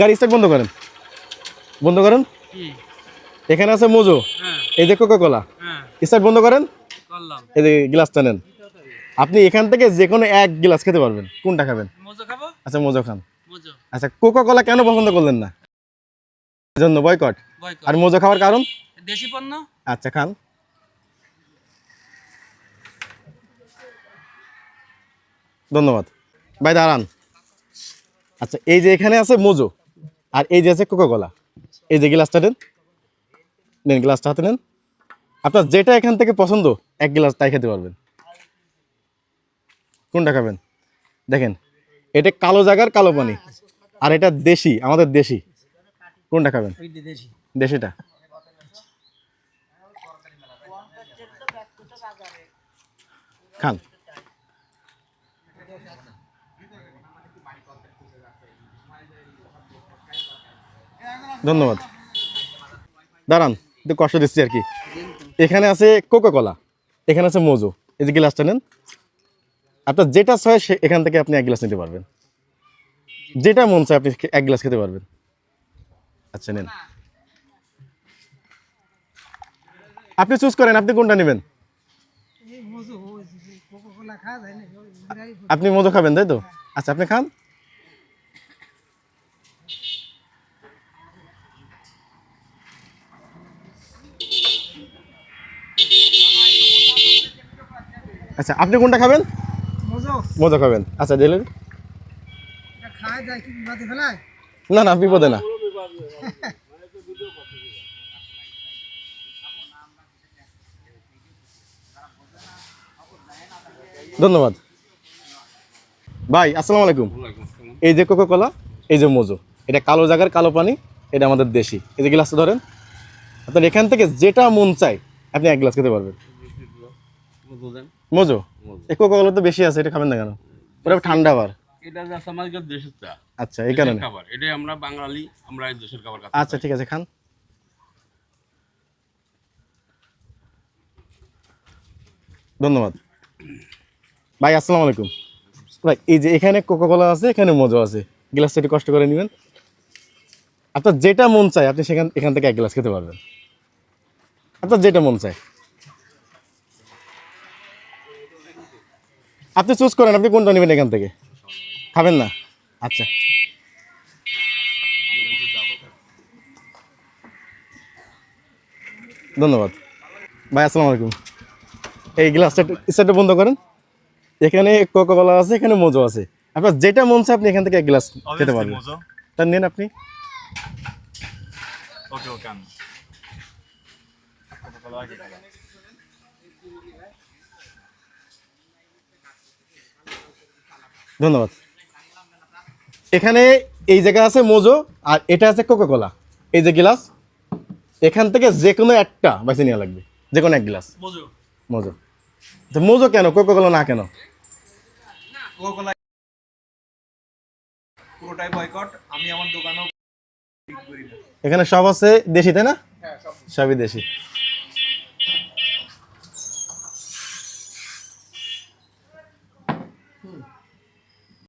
গাড়ি স্টার্ট বন্ধ করেন। বন্ধ করেন? এখানে আছে মোজো। হ্যাঁ। এই যে কোকা কোলা স্টার্ট বন্ধ করেন? এই যে গ্লাসটা নেন। আপনি এখান থেকে যে কোনো এক গ্লাস খেতে পারবেন। কোনটা খাবেন? মজা খাব? আচ্ছা মোজো খান। আচ্ছা কোকা কোলা কেন পছন্দ করলেন না? জন্য বয়কট আর মোজো খাওয়ার কারণ? দেশি পণ্য? আচ্ছা খান। ধন্যবাদ। ভাই দাঁড়ান। আচ্ছা এই যে এখানে আছে মোজো। আর এই যে আছে কোকা কোলা এই যে গ্লাসটা নেন। নেন গ্লাসটা হাতে নেন। আপনার যেটা এখান থেকে পছন্দ এক গ্লাস তাই খেতে পারবেন। কোনটা খাবেন? দেখেন এটা কালো জায়গার কালো পানি। আর এটা দেশি আমাদের দেশি। কোনটা খাবেন? দেশিটা। খান। ধন্যবাদ। দাঁড়ান একটু কষ্ট দিচ্ছি আর কি। এখানে আছে কোকা কোলা এখানে আছে মোজো এই যে গ্লাসটা নেন। আপনার যেটা চায় সে এখান থেকে আপনি এক গ্লাস নিতে পারবেন। যেটা মন চায় আপনি এক গ্লাস খেতে পারবেন। আচ্ছা নেন। আপনি চুজ করেন আপনি কোনটা নেবেন? আপনি মধু খাবেন তাই তো? আচ্ছা আপনি খান। আচ্ছা আপনি কোনটা খাবেন? মজো মজা খাবেন। আচ্ছা দিলেন না না বিপদে না। ধন্যবাদ। ভাই আসসালামু আলাইকুম। এই যে কোকো কলা এই যে মোজো এটা কালো জায়গার কালো পানি এটা আমাদের দেশি। এই যে গ্লাসটা ধরেন। আপনার এখান থেকে যেটা মন চায় আপনি এক গ্লাস খেতে পারবেন। মোজো? এই কোকো কলা তো বেশি আছে এটা খাবেন না কেন? পুরো ঠান্ডা আবার। এটা যাচ্ছে আমাদের দেশের চা। আচ্ছা এই কারণে। খাবার। এটাই আমরা বাঙালি আমরা এই দেশের খাবার আচ্ছা ঠিক আছে খান। ধন্যবাদ। ভাই আসসালামু আলাইকুম। ভাই এই যে এখানে কোকা কোলা আছে এখানে মজা আছে। গ্লাসটা একটু কষ্ট করে নেবেন। আপনার যেটা মন চায় আপনি সেখান এখান থেকে এক গ্লাস খেতে পারবেন। আপনার যেটা মন চায়। আপনি চুজ করেন আপনি কোনটা নেবেন এখান থেকে? খাবেন না? আচ্ছা। ধন্যবাদ। ভাই আসসালামু আলাইকুম। এই গ্লাসটা স্টারটা বন্ধ করেন। এখানে কোকা কোলা আছে এখানে মোজো আছে। আপনার যেটা মন চায় আপনি এখান থেকে এক গ্লাস খেতে পারবেন। তার নেন আপনি। ওকে ওকে ধন্যবাদ। এখানে এই জায়গা আছে মোজো আর এটা আছে কোকা কোলা এই যে গ্লাস এখান থেকে যে কোনো একটা বেছে নেওয়া লাগবে যে কোনো এক গ্লাস। মজু। মোজো। তো মোজো কেন কোকা কোলা না কেন? পুরোটাই বয়কট আমি আমার দোকানেও বিক্রি করি না এখানে সব আছে দেশি তাই না? সবই দেশি।